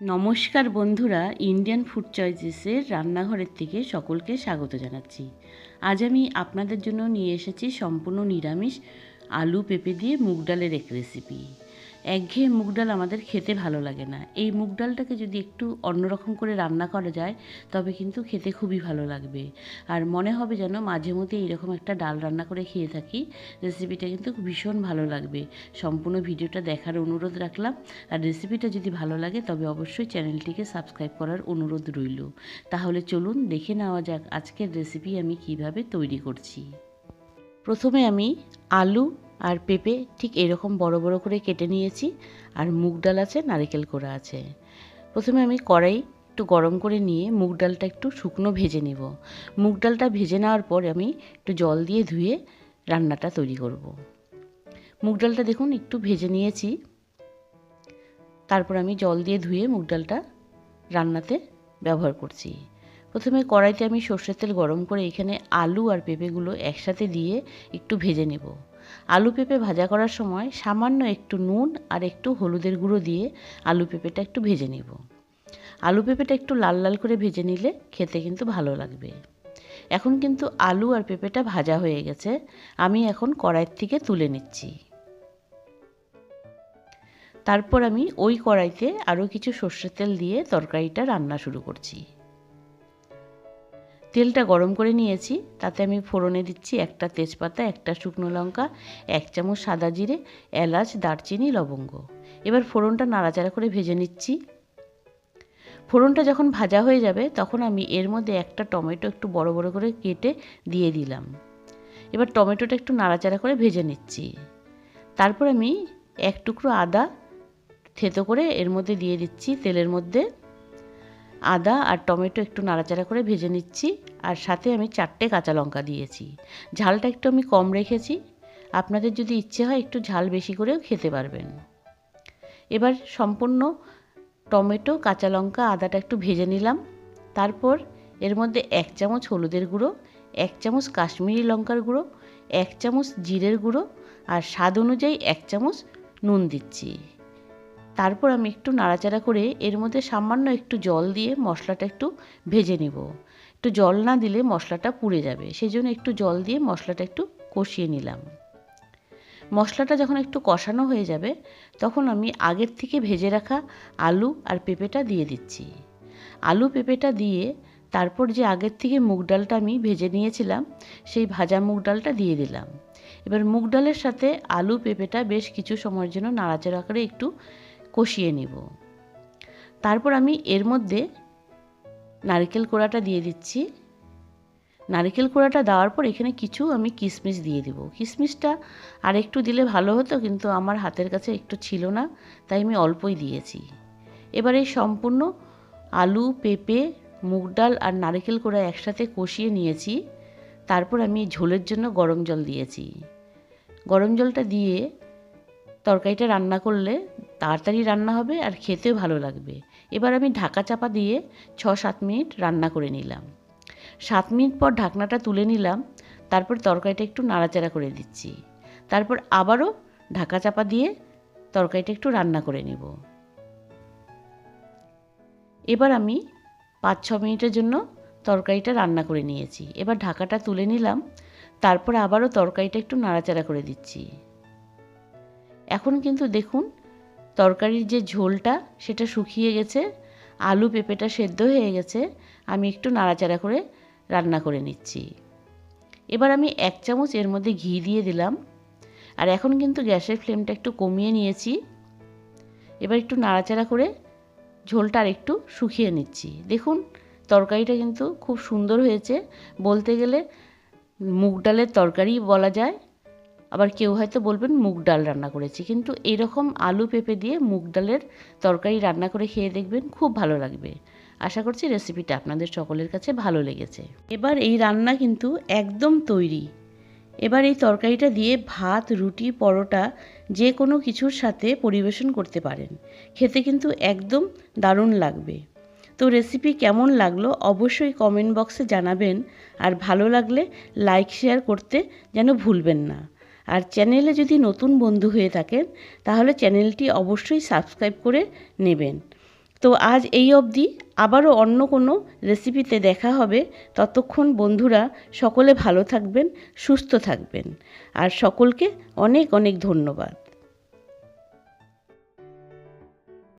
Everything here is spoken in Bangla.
নমস্কার বন্ধুরা ইন্ডিয়ান ফুড চয়েসেসের রান্নাঘরের থেকে সকলকে স্বাগত জানাচ্ছি। আজ আমি আপনাদের জন্য নিয়ে এসেছি সম্পূর্ণ নিরামিষ আলু পেঁপে দিয়ে মুগ ডালের এক রেসিপি একঘেয়ে মুগ ডাল আমাদের খেতে ভালো লাগে না। এই মুগ ডালটাকে যদি একটু অন্যরকম করে রান্না করা যায়, তবে কিন্তু খেতে খুবই ভালো লাগবে। আর মনে হবে যেন মাঝে মধ্যে এরকম একটা ডাল রান্না করে খেয়ে থাকি রেসিপিটা কিন্তু ভীষণ ভালো লাগবে। সম্পূর্ণ ভিডিওটা দেখার অনুরোধ রাখলাম। আর রেসিপিটা যদি ভালো লাগে, তবে অবশ্যই চ্যানেলটিকে সাবস্ক্রাইব করার অনুরোধ রইল। তাহলে চলুন দেখে নেওয়া যাক আজকের রেসিপি আমি কীভাবে তৈরি করছি। প্রথমে আমি আলু আর পেঁপে ঠিক এরকম বড় বড় করে কেটে নিয়েছি, আর মুগ ডাল আছে, নারকেল করা আছে। প্রথমে আমি কড়াই একটু গরম করে নিয়ে মুগ ডালটা একটু শুকনো ভেজে নেব। মুগ ডালটা ভেজে নেওয়ার পর আমি একটু জল দিয়ে ধুয়ে রান্নাটা তৈরি করব। মুগ ডালটা দেখুন একটু ভেজে নিয়েছি। তারপর আমি জল দিয়ে ধুয়ে মুগ ডালটা রান্নাতে ব্যবহার করছি। প্রথমে কড়াইতে আমি সর্ষের তেল গরম করে এখানে আলু আর পেঁপেগুলো একসাথে দিয়ে একটু ভেজে নেব। আলু পেঁপে ভাজা করার সময় সামান্য একটু নুন আর একটু হলুদের গুঁড়ো দিয়ে আলু পেঁপেটা একটু ভেজে নেব। আলু পেঁপেটা একটু লাল লাল করে ভেজে নিলে খেতে কিন্তু ভালো লাগবে। এখন কিন্তু আলু আর পেঁপেটা ভাজা হয়ে গেছে, আমি এখন কড়াইয়ের থেকে তুলে নিচ্ছি। তারপর আমি ওই কড়াইতে আরও কিছু সর্ষের তেল দিয়ে তরকারিটা রান্না শুরু করছি। তেলটা গরম করে নিয়েছি। তাতে আমি ফোড়নে দিচ্ছি একটা তেজপাতা, একটা শুকনো লঙ্কা, এক চামচ সাদা জিরে, এলাচ, দারচিনি, লবঙ্গ। এবার ফোড়নটা নাড়াচাড়া করে ভেজে নিচ্ছি। ফোড়নটা যখন ভাজা হয়ে যাবে, তখন আমি এর মধ্যে একটা টমেটো একটু বড় বড় করে কেটে দিয়ে দিলাম। এবার টমেটোটা একটু নাড়াচাড়া করে ভেজে নিচ্ছি। তারপর আমি এক টুকরো আদা থেতো করে এর মধ্যে দিয়ে দিচ্ছি তেলের মধ্যে। আদা আর টমেটো একটু নাড়াচাড়া করে ভেজে নিচ্ছি, আর সাথে আমি চারটে কাঁচা লঙ্কা দিয়েছি। ঝালটা একটু আমি কম রেখেছি। আপনাদের যদি ইচ্ছে হয় একটু ঝাল বেশি করেও খেতে পারবেন। এবার সম্পূর্ণ টমেটো, কাঁচা লঙ্কা, আদাটা একটু ভেজে নিলাম। তারপর এর মধ্যে এক চামচ হলুদের গুঁড়ো, এক চামচ কাশ্মীরি লঙ্কার গুঁড়ো, এক চামচ জিরের গুঁড়ো, আর স্বাদ অনুযায়ী এক চামচ নুন দিচ্ছি। তারপর আমি একটু নাড়াচাড়া করে এর মধ্যে সামান্য একটু জল দিয়ে মশলাটা একটু ভেজে নেব। একটু জল না দিলে মশলাটা পুড়ে যাবে। সেই জন্য একটু জল দিয়ে মশলাটা একটু কষিয়ে নিলাম। মশলাটা যখন একটু কষানো হয়ে যাবে, তখন আমি আগের থেকে ভেজে রাখা আলু আর পেঁপেটা দিয়ে দিচ্ছি। আলু, পেঁপেটা দিয়ে তারপর যে আগের থেকে মুগ ডালটা আমি ভেজে নিয়েছিলাম, সেই ভাজা মুগ ডালটা দিয়ে দিলাম। এবার মুগ ডালের সাথে আলু, পেঁপেটা বেশ কিছু সময়ের জন্য নাড়াচাড়া করে একটু কষিয়ে নিব। তারপর আমি এর মধ্যে নারকেল কোড়াটা দিয়ে দিচ্ছি। নারকেল কোড়াটা দেওয়ার পর এখানে কিছু আমি কিশমিশ দিয়ে দেবো। কিশমিশটা আর একটু দিলে ভালো হতো, কিন্তু আমার হাতের কাছে একটু ছিল না, তাই আমি অল্পই দিয়েছি। এবার সম্পূর্ণ আলু, পেঁপে, মুগ ডাল আর নারকেল কোড়া একসাথে কষিয়ে নিয়েছি। তারপর আমি ঝোলের জন্য গরম জল দিয়েছি। গরম জলটা দিয়ে তরকারিটা রান্না করলে তাড়াতাড়ি রান্না হবে আর খেতেও ভালো লাগবে। এবার আমি ঢাকা চাপা দিয়ে ছ সাত মিনিট রান্না করে নিলাম। সাত মিনিট পর ঢাকনাটা তুলে নিলাম, তারপর তরকারিটা একটু নাড়াচাড়া করে দিচ্ছি। তারপর আবারও ঢাকা চাপা দিয়ে তরকারিটা একটু রান্না করে নেব। এবার আমি পাঁচ ছ মিনিটের জন্য তরকারিটা রান্না করে নিয়েছি। এবার ঢাকাটা তুলে নিলাম, তারপর আবারও তরকারিটা একটু নাড়াচাড়া করে দিচ্ছি। এখন কিন্তু দেখুন তরকারির যে ঝোলটা, সেটা শুকিয়ে গেছে, আলু পেঁপেটা সেদ্ধ হয়ে গেছে, আমি একটু নাড়াচাড়া করে রান্না করে নিচ্ছি। এবার আমি এক চামচ এর মধ্যে ঘি দিয়ে দিলাম, আর এখন কিন্তু গ্যাসের ফ্লেমটা একটু কমিয়ে নিয়েছি। এবার একটু নাড়াচাড়া করে ঝোলটা আর একটু শুকিয়ে নিচ্ছি। দেখুন, তরকারিটা কিন্তু খুব সুন্দর হয়েছে। বলতে গেলে মুগ ডালের তরকারি বলা যায় আবার কেউ হয়তো বলবেন মুগ ডাল রান্না করেছি। কিন্তু এরকম আলু পেঁপে দিয়ে মুগ ডালের তরকারি রান্না করে খেয়ে দেখবেন খুব ভালো লাগবে। আশা করছি রেসিপিটা আপনাদের সকলের কাছে ভালো লেগেছে। এবার এই রান্না কিন্তু একদম তৈরি। এবার এই তরকারিটা দিয়ে ভাত, রুটি, পরোটা যে কোনো কিছুর সাথে পরিবেশন করতে পারেন। খেতে কিন্তু একদম দারুণ লাগবে। তো রেসিপি কেমন লাগল অবশ্যই কমেন্ট বক্সে জানাবেন। আর ভালো লাগলে লাইক, শেয়ার করতে যেন ভুলবেন না। আর চ্যানেলে যদি নতুন বন্ধু হয়ে থাকেন, তাহলে চ্যানেলটি অবশ্যই সাবস্ক্রাইব করে নেবেন। তো আজ এই অবধি। আবারও অন্য কোনো রেসিপিতে দেখা হবে। ততক্ষণ বন্ধুরা সকলে ভালো থাকবেন, সুস্থ থাকবেন। আর সকলকে অনেক অনেক ধন্যবাদ।